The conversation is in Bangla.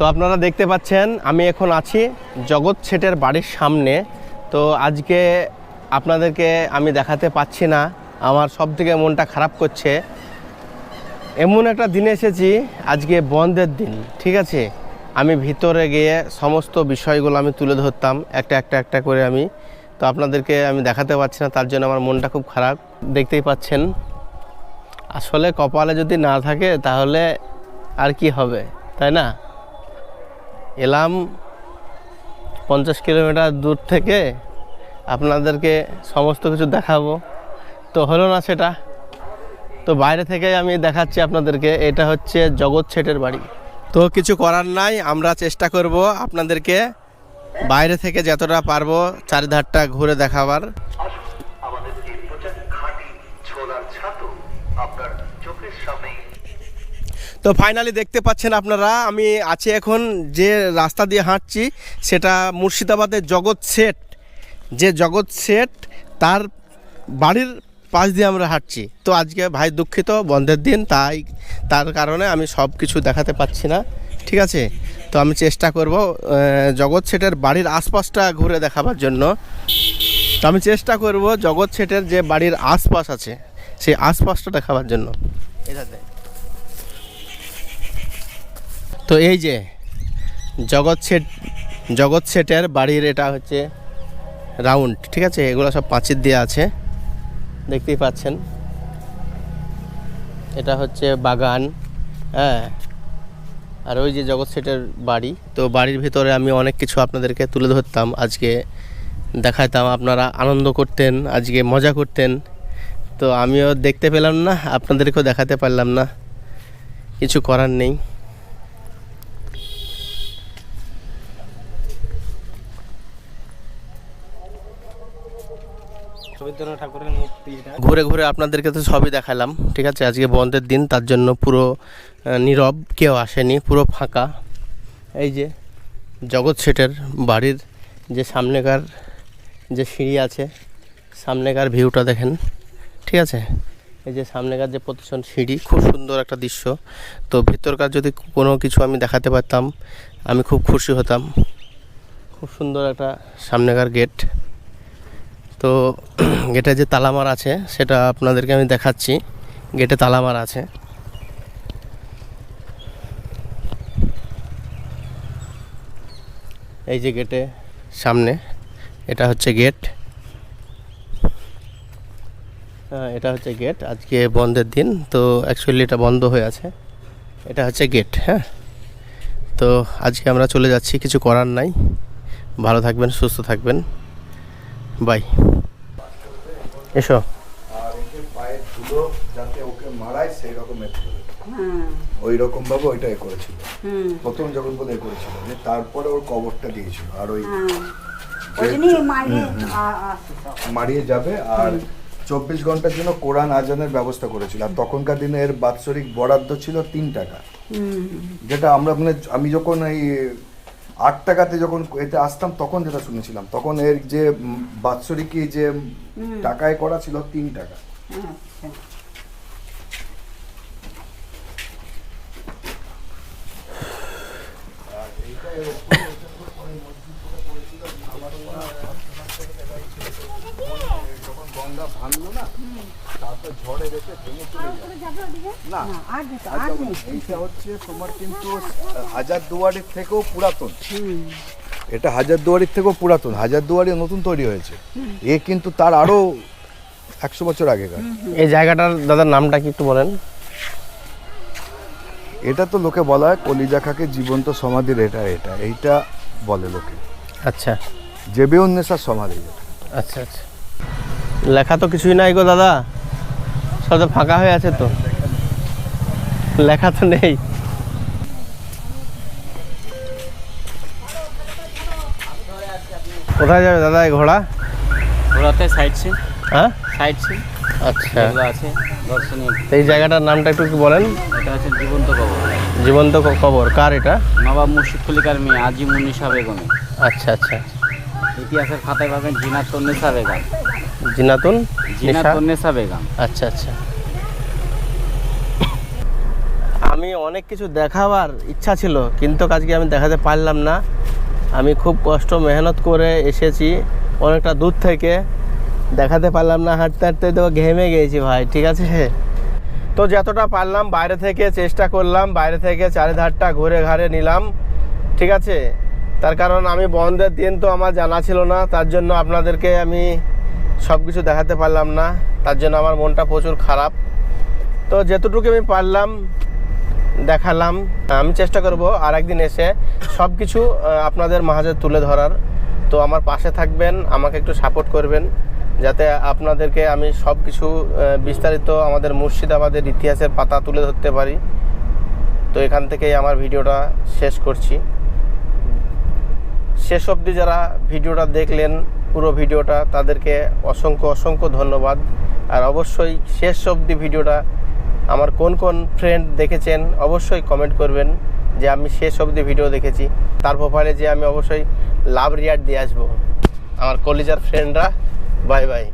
তো আপনারা দেখতে পাচ্ছেন, আমি এখন আছি জগৎ শেঠের বাড়ির সামনে। তো আজকে আপনাদেরকে আমি দেখাতে পাচ্ছি না, আমার সব থেকে মনটা খারাপ করছে। এমন একটা দিনে এসেছি, আজকে বন্ধের দিন, ঠিক আছে? আমি ভিতরে গিয়ে সমস্ত বিষয়গুলো আমি তুলে ধরতাম, একটা একটা একটা করে আমি। তো আপনাদেরকে আমি দেখাতে পারছি না, তার জন্য আমার মনটা খুব খারাপ। দেখতেই পাচ্ছেন, আসলে কপালে যদি না থাকে তাহলে আর কি হবে, তাই না? এলাম পঞ্চাশ কিলোমিটার দূর থেকে আপনাদেরকে সমস্ত কিছু দেখাবো। তো হলো না সেটা। তো বাইরে থেকে আমি দেখাচ্ছি আপনাদেরকে, এটা হচ্ছে জগৎ শেঠের বাড়ি। তো কিছু করার নাই, আমরা চেষ্টা করব আপনাদেরকে বাইরে থেকে যতটা পারব চারিধারটা ঘুরে দেখাবার আমাদের যে প্রচার খাঁটি ছোলার ছাতু আপনার চোখের সামনেই তো ফাইনালি দেখতে পাচ্ছেন আপনারা, আমি আছি এখন যে রাস্তা দিয়ে হাঁটছি, সেটা মুর্শিদাবাদের জগৎ শেঠ। যে জগৎ শেঠ, তার বাড়ির পাশ দিয়ে আমরা হাঁটছি। তো আজকে ভাই দুঃখিত, বন্ধের দিন, তাই তার কারণে আমি সব কিছু দেখাতে পাচ্ছি না, ঠিক আছে? তো আমি চেষ্টা করব জগৎ শেঠের বাড়ির আশপাশটা ঘুরে দেখাবার জন্য। তো আমি চেষ্টা করব জগৎ শেঠের যে বাড়ির আশপাশ আছে, সেই আশপাশটা দেখাবার জন্য। এটাতে তো এই যে জগৎ শেঠ, জগৎ শেঠের বাড়ির এটা হচ্ছে রাউন্ড, ঠিক আছে? এগুলো সব পাঁচির দিয়ে আছে। দেখতেই পাচ্ছেন। এটা হচ্ছে বাগান হ্যাঁ। আর ওই যে জগৎ শেঠের বাড়ি, তো বাড়ির ভিতরে আমি অনেক কিছু আপনাদেরকে তুলে ধরতাম। আজকে দেখাতাম আপনারা আনন্দ করতেন, আজকে মজা করতেন। তো আমিও দেখতে পেলাম না, আপনাদেরকেও দেখাতে পারলাম না। কিছু করার নেই। ঘুরে ঘুরে আপনাদেরকে তো সবই দেখালাম, ঠিক আছে? আজকে বন্ধের দিন, তার জন্য পুরো নীরব, কেউ আসেনি, পুরো ফাঁকা। এই যে জগৎ শেঠের বাড়ির যে সামনেকার যে সিঁড়ি আছে, সামনেকার ভিউটা দেখেন, ঠিক আছে? এই যে সামনেকার যে প্রতিষ্ঠান সিঁড়ি, খুব সুন্দর একটা দৃশ্য। তো ভিতরকার যদি কোনো কিছু আমি দেখাতে পারতাম, আমি খুব খুশি হতাম। খুব সুন্দর একটা সামনেকার গেট। তো গেটে যে তালামার আছে, সেটা আপনাদেরকে আমি দেখাচ্ছি। গেটে তালামার আছে। এই যে গেটে সামনে, এটা হচ্ছে গেট। হ্যাঁ এটা হচ্ছে গেট। আজকে বন্ধের দিন, তো অ্যাকচুয়ালি এটা বন্ধ হয়ে আছে। এটা হচ্ছে গেট হ্যাঁ। তো আজকে আমরা চলে যাচ্ছি, কিছু করার নাই। ভালো থাকবেন, সুস্থ থাকবেন। বাই। এসো। আর একে পায়ের ধুলো যাতে ওকে মারায় সেই রকম ওই রকম ভাবে ওইটা এ করেছিল। প্রথম যখন বলে করেছিল তারপরে ওর কবরটা দিয়েছিল আর ওই ওই মারিয়ে আ- আসতো সব। মারিয়ে যাবে আর চব্বিশ ঘণ্টার জন্য কোরআন আজানের ব্যবস্থা করেছিল। আর তখনকার দিনে এর বাৎসরিক বরাদ্দ ছিল তিন টাকা। যেটা আমরা মানে আমি যখন এই আট টাকাতে যখন এতে আসতাম তখন যেটা শুনেছিলাম তখন এর যে বাৎসরিক যে টাকায় করা ছিল তিন টাকা আচ্ছা। যখন ভাঙলো না তারপর ঝড়ে রেখে ভেঙে চলে না নেই। এইটা হচ্ছে তোমার কিন্তু হাজার দুয়ারির থেকেও পুরাতন। এটা হাজার দুয়ারির থেকেও পুরাতন। হাজার দুয়ারি নতুন তৈরি হয়েছে। এ কিন্তু তার আরও একশো বছর আগেকার। এই জায়গাটার দাদার নামটা কি একটু বলেন? এটা তো লোকে বলা হয় কলিজা খাকে জীবন্ত সমাধির এটা এটা। এইটা বলে লোকে। আচ্ছা। জেবে উন্নেসার সমাধি। আচ্ছা আচ্ছা। লেখা তো কিছুই নাই গো দাদা। সব তো ফাঁকা হয়ে আছে তো। লেখা তো নেই। কোথায় যাবে দাদা এই ঘোড়া? ঘোড়াতে সাইড সিন হ্যাঁ? সাইড সিন আচ্ছা। এগুলো আছে দর্শনীয়। এই জায়গাটার নামটা একটু কি বলেন? এটা হচ্ছে জীবন্ত কবর। জীবন্ত কবর। কার এটা? নবাব মুর্শিদ খলিকার মেয়ে আজি মুন্নিশা বেগমে। আচ্ছা আচ্ছা। ইতিহাসের খাতায় পাবেন জিনাত তন্নেসা বেগম। জিনাতুন জিনাত নিশা? বেগম। আচ্ছা আচ্ছা। আমি আমি অনেক কিছু দেখাবার ইচ্ছা ছিল কিন্তু আজকে আমি দেখাতে পারলাম না। আমি খুব কষ্ট মেহনত করে এসেছি অনেকটা দূর থেকে। দেখাতে পারলাম না হাঁটতে হাঁটতে তো ঘেমে গিয়েছি ভাই ঠিক আছে? তো যতটা পারলাম বাইরে থেকে চেষ্টা করলাম বাইরে থেকে চারিধারটা ঘুরে ঘাড়ে নিলাম ঠিক আছে? তার কারণ আমি বন্ধের দিন তো আমার জানা ছিল না তার জন্য আপনাদেরকে আমি সব কিছু দেখাতে পারলাম না, তার জন্য আমার মনটা প্রচুর খারাপ। তো যেতটুকু আমি পারলাম, দেখালাম, আমি চেষ্টা করব আর একদিন এসে সব কিছু আপনাদের মাঝে তুলে ধরার। তো আমার পাশে থাকবেন, আমাকে একটু সাপোর্ট করবেন, যাতে আপনাদেরকে আমি সব কিছু বিস্তারিত আমাদের মুর্শিদাবাদের ইতিহাসের পাতা তুলে ধরতে পারি। তো এখান থেকেই আমার ভিডিওটা শেষ করছি। শেষ অবধি যারা ভিডিওটা দেখলেন পুরো ভিডিওটা, তাদেরকে অসংখ্য অসংখ্য ধন্যবাদ। আর অবশ্যই শেষ অবধি ভিডিওটা আমার কোন কোন ফ্রেন্ড দেখেছেন, অবশ্যই কমেন্ট করবেন যে আমি শেষ অবধি ভিডিও দেখেছি। তার প্রোফাইলে যে আমি অবশ্যই লাভ রিয়ার দিয়ে আসব। আমার কলিজার ফ্রেন্ডরা বাই বাই